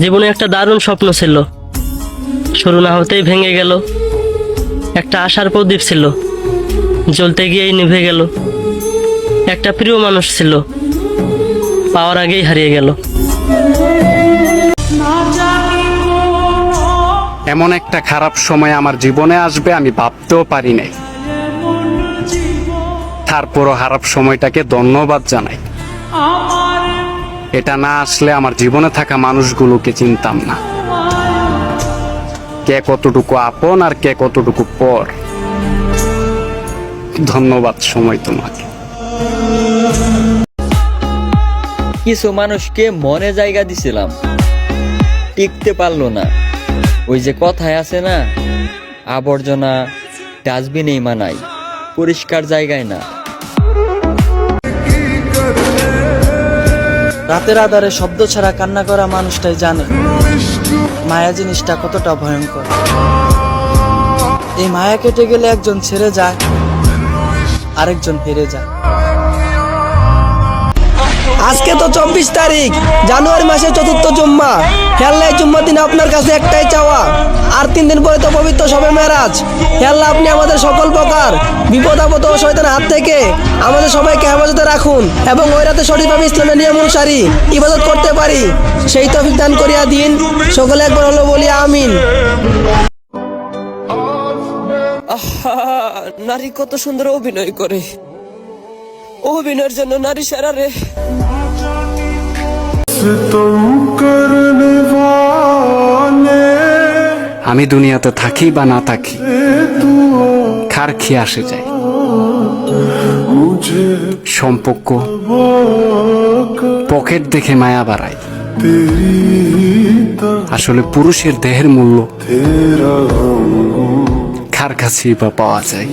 জীবনে একটা দারুণ স্বপ্ন ছিল। শুরু না হতেই ভেঙে গেল। একটা আশার প্রদীপ ছিল। জ্বলতে গিয়েই নিভে গেল। একটা প্রিয় মানুষ ছিল। পাওয়ার আগেই হারিয়ে গেল। এমন একটা খারাপ সময় আমার জীবনে আসবে আমি ভাবতেও পারি নাই। তারপরও খারাপ সময়টাকে ধন্যবাদ জানাই। এটা না আসলে আমার জীবনে থাকা মানুষগুলোকে চিনতাম না। কে কতটুকু আপন আর কে কতটুকু পর। ধন্যবাদ সময় তোমাকে। কিছু মানুষকে মনে জায়গা দিছিলাম। টিকতে পারল না। ওই যে কথায় আছে না, আবর্জনা ডাস্টবিনেই মানাই পরিষ্কার জায়গায় না। রাতের আধারে শব্দ ছাড়া কান্না করা মানুষটাই জানে। মায়া জিনিসটা কতটা ভয়ঙ্কর। এই মায়া কেটে গেলে একজন ছেড়ে যায়, আরেকজন হেরে যায়। আজকে তো চব্বিশ তারিখ, জানুয়ারি মাসের চতুর্থ জুম্মা। হেল্লাই জুম্মা দিন আপনার কাছে একটাই চাওয়া। আর তিন দিন পরে তো পবিত্র সবে মেরাজ। হেল্লা আপনি আমাদের সকল প্রকার বিপদ, আপদ ও শয়তানের হাত থেকে আমাদের সবাইকে হেফাজতে রাখুন এবং ওই রাতে সঠিকভাবে ইসলামের নিয়ম অনুসারী ইবাদত করতে পারি। সেই তফিক দান করিয়া দিন। সকলে একবার হলো বলি আমিন। নারী কত সুন্দর অভিনয় করে। অভিনয়ের জন্য নারী সেরা রে। আমি দুনিয়াতে থাকি বা না থাকি খার খেয়ে আসে যায় সম্পর্ক পকেট দেখে মায়া বাড়ায়। আসলে পুরুষের দেহের মূল্য কার কাছেই বা পাওয়া যায়?